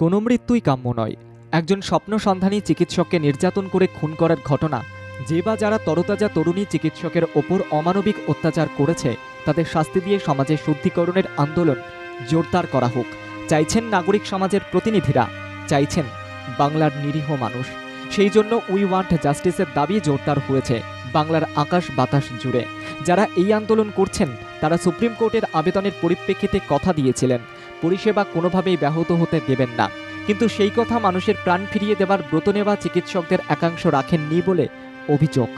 কোনো মৃত্যুই কাম্য নয়। একজন স্বপ্ন সন্ধানী চিকিৎসককে নির্যাতন করে খুন করার ঘটনা, যে বা যারা তরতাজা তরুণী চিকিৎসকের ওপর অমানবিক অত্যাচার করেছে, তাদের শাস্তি দিয়ে সমাজের শুদ্ধিকরণের আন্দোলন জোরদার করা হোক। চাইছেন নাগরিক সমাজের প্রতিনিধিরা, চাইছেন বাংলার নিরীহ মানুষ। সেই জন্য উই ওয়ান্ট জাস্টিসের দাবি জোরদার হয়েছে, বাংলার আকাশ বাতাস জুড়ে। যারা এই আন্দোলন করছেন, তারা সুপ্রিম কোর্টের আবেদনের পরিপ্রেক্ষিতে কথা দিয়েছিলেন। পরিষেবা কোনোভাবেই ব্যাহত হতে দেবেন না। কিন্তু সেই কথা মানুষের প্রাণ ফিরিয়ে দেবার ব্রত নেওয়া চিকিৎসকদের একাংশ রাখেননি বলে অভিযোগ।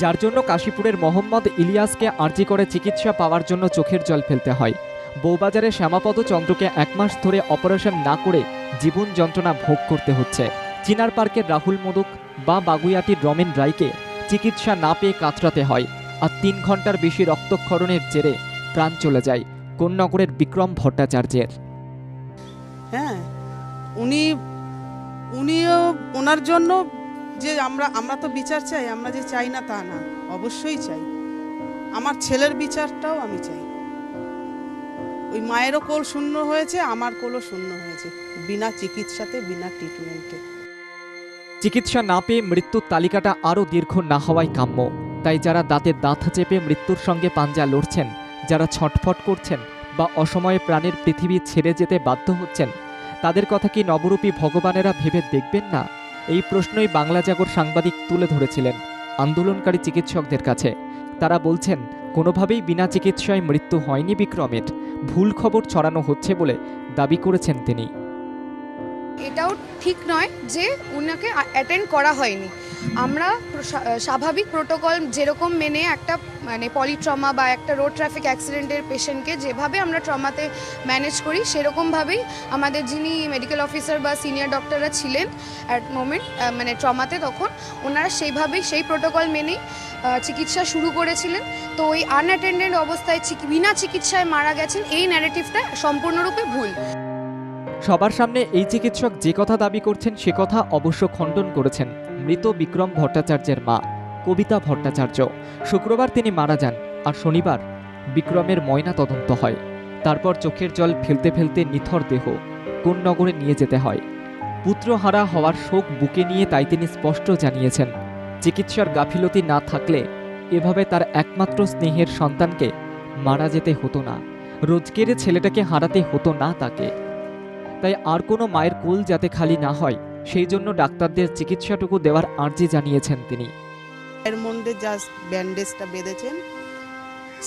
যার জন্য কাশীপুরের মোহাম্মদ ইলিয়াসকে আর্জি করে চিকিৎসা পাওয়ার জন্য চোখের জল ফেলতে হয়। বৌবাজারে শ্যামাপদ চন্দ্রকে এক মাস ধরে অপারেশন না করে জীবন যন্ত্রণা ভোগ করতে হচ্ছে। চিনার পার্কের রাহুল মোদক বা বাগুইয়াটির রমেন রায়কে চিকিৎসা না পেয়ে কাতরাতে হয়। আর তিন ঘণ্টার বেশি রক্তক্ষরণের জেরে প্রাণ চলে যায়। কোন্নগরের বিক্রম ভট্টাচার্যের। হ্যাঁ উনি উনিও ওনার জন্য যে আমরা আমরা তো বিচার চাই আমরা যে চাই না তা না অবশ্যই চাই। আমার ছেলের বিচারটাও আমি চাই। ওই মায়েরও কোল শূন্য হয়েছে আমার কোলও শূন্য হয়েছে বিনা চিকিৎসাতে বিনা ট্রিটমেন্টে চিকিৎসা না পেয়ে মৃত্যুর তালিকাটা আরও দীর্ঘ না হওয়াই কাম্য। তাই যারা দাঁতে দাঁত চেপে মৃত্যুর সঙ্গে পাঞ্জা লড়ছেন যারা ছটফট করছেন বা অসময়ে প্রাণের পৃথিবী ছেড়ে যেতে বাধ্য হচ্ছেন, তাদের কথা কি নবরূপী ভগবানেরা ভেবে দেখবেন না? এই প্রশ্নই বাংলা জাগর সাংবাদিক তুলে ধরেছিলেন আন্দোলনকারী চিকিৎসকদের কাছে। তারা বলছেন, কোনোভাবেই বিনা চিকিৎসায় মৃত্যু হয়নি বিক্রমের, ভুল খবর ছড়ানো হচ্ছে বলে দাবি করেছেন তিনি। এটাও ঠিক নয় যে উনাকে অ্যাটেন্ড করা হয়নি। আমরা স্বাভাবিক প্রোটোকল যেরকম মেনে একটা মানে পলিট্রমা বা একটা রোড ট্রাফিক অ্যাক্সিডেন্টের পেশেন্টকে যেভাবে আমরা ট্রমাতে ম্যানেজ করি, সেরকমভাবেই আমাদের যিনি মেডিকেল অফিসার বা সিনিয়র ডক্টররা ছিলেন অ্যাট মোমেন্ট মানে ট্রমাতে তখন, ওনারা সেইভাবেই সেই প্রোটোকল মেনেই চিকিৎসা শুরু করেছিলেন। তো ওই আনঅ্যাটেন্ডেড অবস্থায় বিনা চিকিৎসায় মারা গেছেন, এই ন্যারেটিভটা সম্পূর্ণরূপে ভুল। সবার সামনে এই চিকিৎসক যে কথা দাবি করছেন, সে কথা অবশ্য খণ্ডন করেছেন। মৃত বিক্রম ভট্টাচার্যের মা, কবিতা ভট্টাচার্য। শুক্রবার তিনি মারা যান আর শনিবার বিক্রমের ময়না তদন্ত হয়। তারপর চোখের জল ফেলতে ফেলতে নিথর দেহ কোন নগরে নিয়ে যেতে হয়। পুত্রহারা হওয়ার শোক বুকে নিয়ে তাই তিনি স্পষ্ট জানিয়েছেন, চিকিৎসার গাফিলতি না থাকলে এভাবে তার একমাত্র স্নেহের সন্তানকে মারা যেতে হতো না। রোজকেরে ছেলেটাকে হারাতে হতো না তাকে। তাই আর কোনো মায়ের কোল যাতে খালি না হয় সেই জন্য ডাক্তারদের চিকিৎসাটুকু দেওয়ার আর্জি জানিয়েছেন তিনি। এর মধ্যে জাস্ট ব্যান্ডেজটা বেঁধেছেন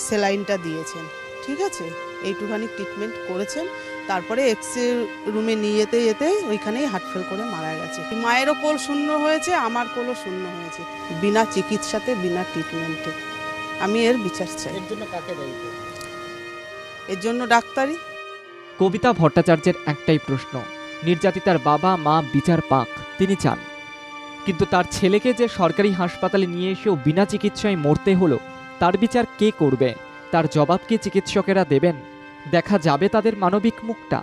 সেলাইনটা দিয়েছেন ঠিক আছে? এইটুখানি ট্রিটমেন্ট করেছেন তারপরে এক্সরে রুমে নিয়ে যেতে যেতে ওইখানেই হার্টফেল করে মারা গেছে। মায়েরও কোল শূন্য হয়েছে আমার কোলও শূন্য হয়েছে বিনা চিকিৎসাতে বিনা ট্রিটমেন্টে। আমি এর বিচার চাই। এর জন্য কাকে দায়ী এর জন্য ডাক্তারি কবিতা ভট্টাচার্যের একটাই প্রশ্ন নির্যাতিতার বাবা, মা, বিচার পাক, তিনি চান। কিন্তু তার ছেলেকে যে সরকারি হাসপাতালে নিয়ে এসেও বিনা চিকিৎসায় মরতে হলো, তার বিচার কে করবে? তার জবাব কি চিকিৎসকেরা দেবেন? দেখা যাবে তাদের মানবিক মুখটা।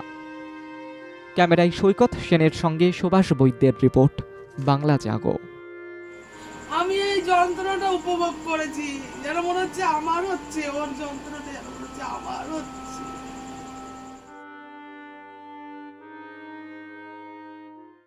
ক্যামেরায় সৈকত সেনের সঙ্গে সুভাষ বৈদ্যের রিপোর্ট, বাংলা জাগো। আমি এই যন্ত্রণাটা উপভোগ করেছি, যেন মনে হচ্ছে আমার হচ্ছে, ওর যন্ত্রণাটা যেন মনে হচ্ছে আমার হচ্ছে।